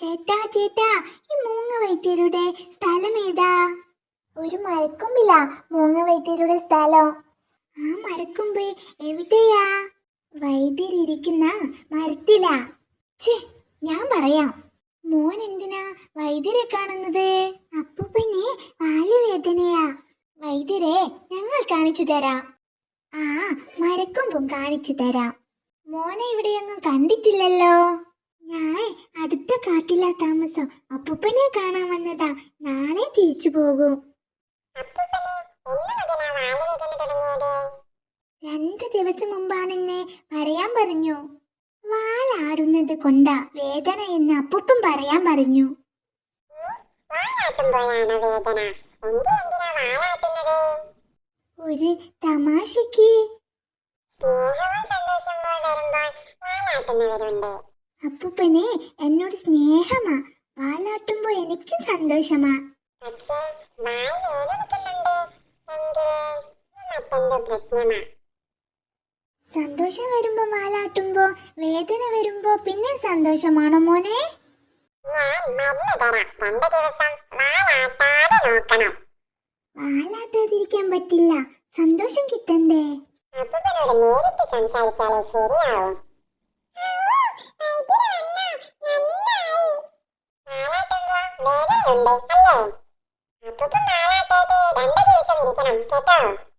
ചേട്ടാ ചേട്ടാ ഈ മൂങ്ങ വൈദ്യരുടെ സ്ഥലം ഏതാ? ഒരു മരക്കൊമ്പില മൂങ്ങ വൈദ്യരുടെ സ്ഥലം. ആ മരക്കൊമ്പ് എവിടെയാ? വൈദ്യരിയ്ക്കുന്ന മരത്തില. ചേ ഞാൻ പറയാം. മോൻ എന്തിനാ വൈദ്യരെ കാണുന്നത്? അപ്പൂപ്പന് വാലുവേദനയാ വൈദ്യരെ ഞങ്ങൾ കാണിച്ചു തരാം. ആ മരക്കൊമ്പും കാണിച്ചു തരാം. മോനെ ഇവിടെയൊന്നും കണ്ടിട്ടില്ലല്ലോ. ഞാൻ അടുത്ത കാട്ടിലാ താമസം. അപ്പൂപ്പനെ കാണാൻ വന്നതാ. നാളെ തിരിച്ചു പോകും. രണ്ടു ദിവസം മുമ്പാണെന്നെ പറയാൻ പറഞ്ഞു. വാലാടുന്നത് കൊണ്ടാ വേദന എന്ന് അപ്പൂപ്പൻ പറയാൻ പറഞ്ഞു. ഒരു തമാശക്ക്. സ്നേഹവും സന്തോഷവും വരുമ്പോൾ വാലാട്ടുന്നവരുണ്ട്. അപ്പൂപ്പന് എന്നോട് സ്നേഹമാ. വാലാട്ടുമ്പോ എനിക്കും സന്തോഷമാ. പക്ഷേ വാൽ വേദനിക്കുന്നുണ്ട് എങ്കിൽ മറ്റെന്തോ പ്രശ്നമാ. സന്തോഷം വരുമ്പോ വാലാട്ടുമ്പോ വേദന വരുമ്പോ പിന്നെ സന്തോഷമാണോ മോനെ? ഞാൻ മരുന്ന് തരാം. രണ്ട് ദിവസം വാലാട്ടാതെ നോക്കണം. വാലാട്ടാതിരിക്കാൻ പറ്റില്ല. സന്തോഷം കിട്ടണ്ടേ? അപ്പൂപ്പനോട് നേരിട്ട് സംസാരിച്ചാലേ ശരിയാവും. 매번 연대할래. 부부 말할 때도 남자들 웃음이 있잖아, 걔도.